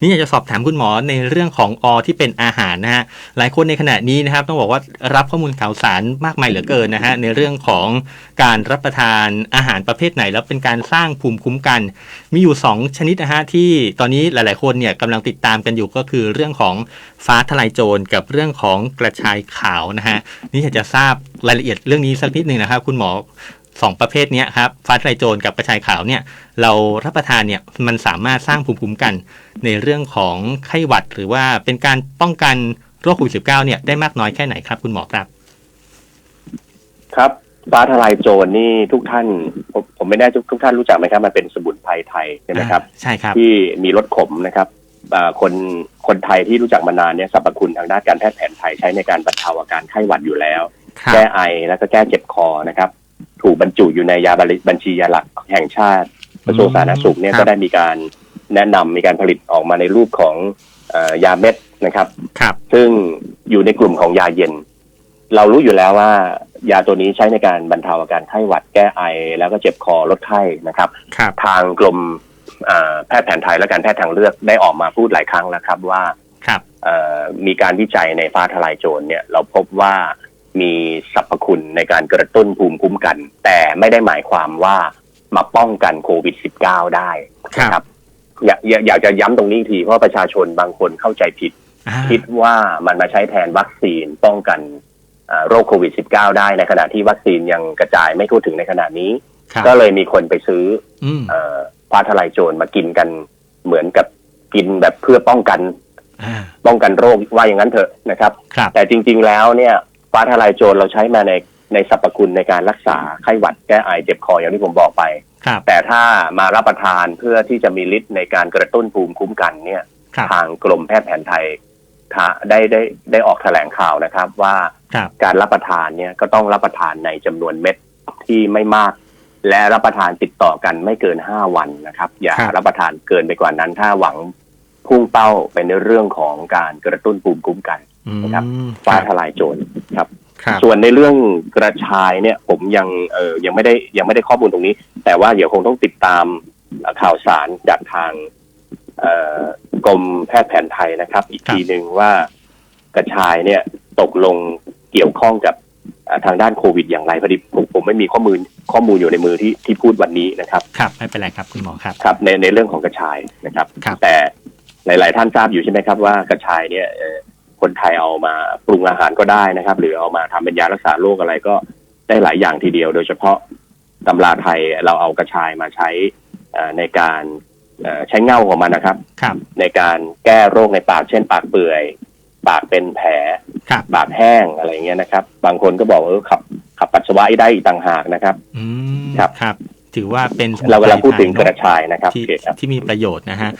นี่อยากจะสอบถามคุณหมอในเรื่องของอที่เป็นอาหารนะฮะหลายคนในขณะนี้นะครับต้องบอกว่ารับข้อมูลข่าวสารมากมายเหลือเกินนะฮะในเรื่องของการรับประทานอาหารประเภทไหน แล้วเป็นการสร้างภูมิคุ้มกัน มีอยู่ 2 ชนิดนะฮะที่ตอนนี้หลาย ๆ คนเนี่ยกำลังติดตามกันอยู่ก็คือเรื่องของฟ้าทลายโจรกับเรื่องของกระชายขาวนะฮะนี่อยากจะทราบรายละเอียดเรื่องนี้สักนิดหนึ่งนะครับคุณหมอ สองประเภทเนี้ยครับฟ้าทลายโจรกับกระชายขาวเนี่ยเรารับประทานเนี่ยมันสามารถสร้างภูมิคุ้มกัน ในเรื่องของไข้หวัด หรือว่าเป็นการป้องกันโรคโควิด -19 เนี่ยได้มากน้อยแค่ไหนครับ คุณหมอครับ ครับฟ้าทลายโจรนี่ทุกท่านผมผมไม่แน่ทุกทุกท่านรู้จักไหมครับ มันเป็นสมุนไพรไทยใช่ไหมครับ ใช่ครับ ที่มีรสขมนะครับอ่าคนคนไทยที่รู้จักมานานเนี่ยสรรพคุณทางด้านการแพทย์แผนไทยใช้ในการบรรเทาอาการไข้หวัดอยู่แล้วครับแก้ไอแล้วก็แก้เจ็บคอนะครับ ถูกบรรจุอยู่ในยาบัญชียาหลักแห่งชาติกระทรวงสาธารณสุขเนี่ยครับก็ได้มีการแนะนำมีการผลิตออกมาในรูปของเอ่อยาเม็ดนะครับครับ ซึ่งอยู่ในกลุ่มของยาเย็น เรารู้อยู่แล้วว่ายาตัวนี้ใช้ในการบรรเทาอาการไข้หวัดแก้ไอ แล้วก็เจ็บคอลดไข้นะครับครับทางกรมอ่าแพทย์แผนไทยและการแพทย์ทางเลือกได้ออกมาพูดหลายครั้งแล้วครับว่าครับเอ่อมีการวิจัยในฟ้าทลายโจรเนี่ย เราพบว่า มีสรรพคุณในการกระตุ้นภูมิคุ้มกัน แต่ไม่ได้หมายความว่ามาป้องกันโควิด -19 ได้นะอยากอยากอยากจะย้ำตรงนี้อีกทีเพราะประชาชนบางคนเข้าใจผิดอ่าคิดว่ามันมาใช้แทนวัคซีนป้องกันอ่าโรคโควิด -19 ได้ในขณะที่วัคซีนยังกระจายไม่ทั่วถึงในขณะนี้ครับก็เลยมีคนไปซื้ออืมเอ่อฟ้าทลายโจรมากินกันเหมือนกับกินแบบเพื่อป้องกันอ่าป้องกันโรคว่าอย่างนั้นเถอะนะครับครับแต่จริง ๆแล้วเนี่ย ฟ้าทลายโจรเราใช้มาในในสรรพคุณในการรักษาไข้หวัดแก้ไอเจ็บคออย่างที่ผมบอกไป ครับ แต่ถ้ามารับประทานเพื่อที่จะมีฤทธิ์ในการกระตุ้นภูมิคุ้มกันเนี่ย ครับ ทางกรมแพทย์แผนไทยทะได้ได้ได้ออกแถลงข่าวนะครับ ว่าครับ การรับประทานเนี่ยก็ต้องรับประทานในจำนวนเม็ดที่ไม่มาก และรับประทานติดต่อกันไม่เกินห้าวันนะครับ อย่าครับ รับประทานเกินไปกว่านั้น ถ้าหวังพุ่งเป้าไปในเรื่องของการกระตุ้นภูมิคุ้มกันอืม นะครับคฟ้ารับทลายโจรครับครับส่วนในเรื่องกระชายเนี่ย ผมยังเออยังไม่ได้ยังไม่ได้ข้อมูลตรงนี้ แต่ว่าเดี๋ยวคงต้องติดตามเอ่อข่าวสารจากทางเอ่อกรมแพทย์แผนไทยนะครับ อีกทีหนึ่งว่ากระชายเนี่ยตกลงเกี่ยวข้องกับเอ่อทางด้านโควิดอย่างไรพอดีผมผมไม่มีข้อมูลข้อมูลอยู่ในมือที่ที่พูดวันนี้นะครับ ครับไม่เป็นไรครับคุณหมอครับครับในในเรื่องของกระชายนะครับครับแต่หลาย ๆ ท่านทราบอยู่ใช่ไหมครับว่ากระชายเนี่ยเอ่อ คนไทยเอามาปรุงอาหารก็ได้นะครับ หรือเอามาทำเป็นยารักษาโรคอะไรก็ได้หลายอย่างทีเดียว โดยเฉพาะตำราไทยเราเอากระชายมาใช้เอ่อในการเอ่อใช้เง่าของมันนะครับครับในการแก้โรคในปาก เช่น ปากเปื่อย ปากเป็นแผลครับปากแห้งอะไรอย่างเงี้ยนะครับ บางคนก็บอกว่าเออขับ ขับปัสสาวะได้อีกต่างหากนะครับอืมครับครับ ถือว่าเป็นเรากำลังพูดถึงกสมุนไพระชายนะครับที่โอเคครับที่มีประโยชน์นะฮะ